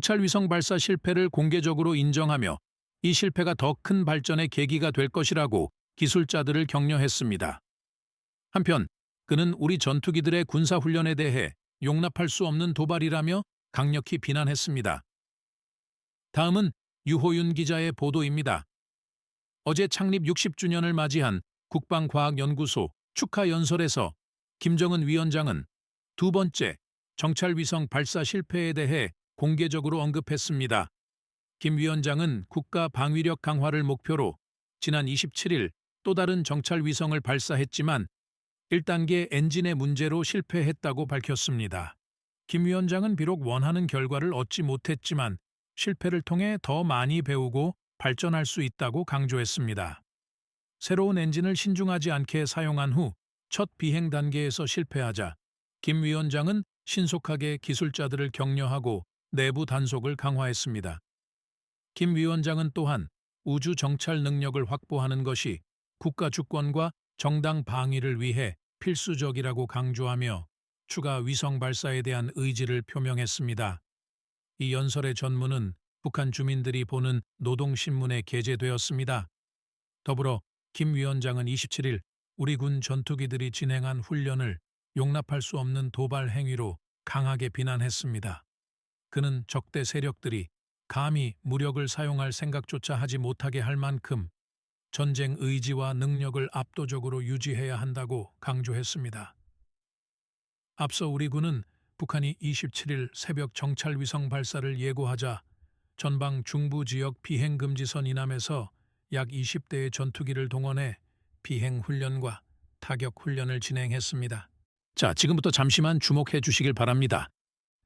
정찰 위성 발사 실패를 공개적으로 인정하며 이 실패가 더 큰 발전의 계기가 될 것이라고 기술자들을 격려했습니다. 한편 그는 우리 전투기들의 군사 훈련에 대해 용납할 수 없는 도발이라며 강력히 비난했습니다. 다음은 유호윤 기자의 보도입니다. 어제 창립 60주년을 맞이한 국방과학연구소 축하 연설에서 김정은 위원장은 두 번째 정찰 위성 발사 실패에 대해 공개적으로 언급했습니다. 김 위원장은 국가 방위력 강화를 목표로 지난 27일 또 다른 정찰 위성을 발사했지만 1단계 엔진의 문제로 실패했다고 밝혔습니다. 김 위원장은 비록 원하는 결과를 얻지 못했지만 실패를 통해 더 많이 배우고 발전할 수 있다고 강조했습니다. 새로운 엔진을 신중하지 않게 사용한 후 첫 비행 단계에서 실패하자 김 위원장은 신속하게 기술자들을 격려하고 내부 단속을 강화했습니다. 김 위원장은 또한 우주 정찰 능력을 확보하는 것이 국가 주권과 정당 방위를 위해 필수적이라고 강조하며 추가 위성 발사에 대한 의지를 표명했습니다. 이 연설의 전문은 북한 주민들이 보는 노동신문에 게재되었습니다. 더불어 김 위원장은 27일 우리 군 전투기들이 진행한 훈련을 용납할 수 없는 도발 행위로 강하게 비난했습니다. 그는 적대 세력들이 감히 무력을 사용할 생각조차 하지 못하게 할 만큼 전쟁 의지와 능력을 압도적으로 유지해야 한다고 강조했습니다. 앞서 우리 군은 북한이 27일 새벽 정찰 위성 발사를 예고하자 전방 중부 지역 비행 금지선 이남에서 약 20대의 전투기를 동원해 비행 훈련과 타격 훈련을 진행했습니다. 자, 지금부터 잠시만 주목해 주시길 바랍니다.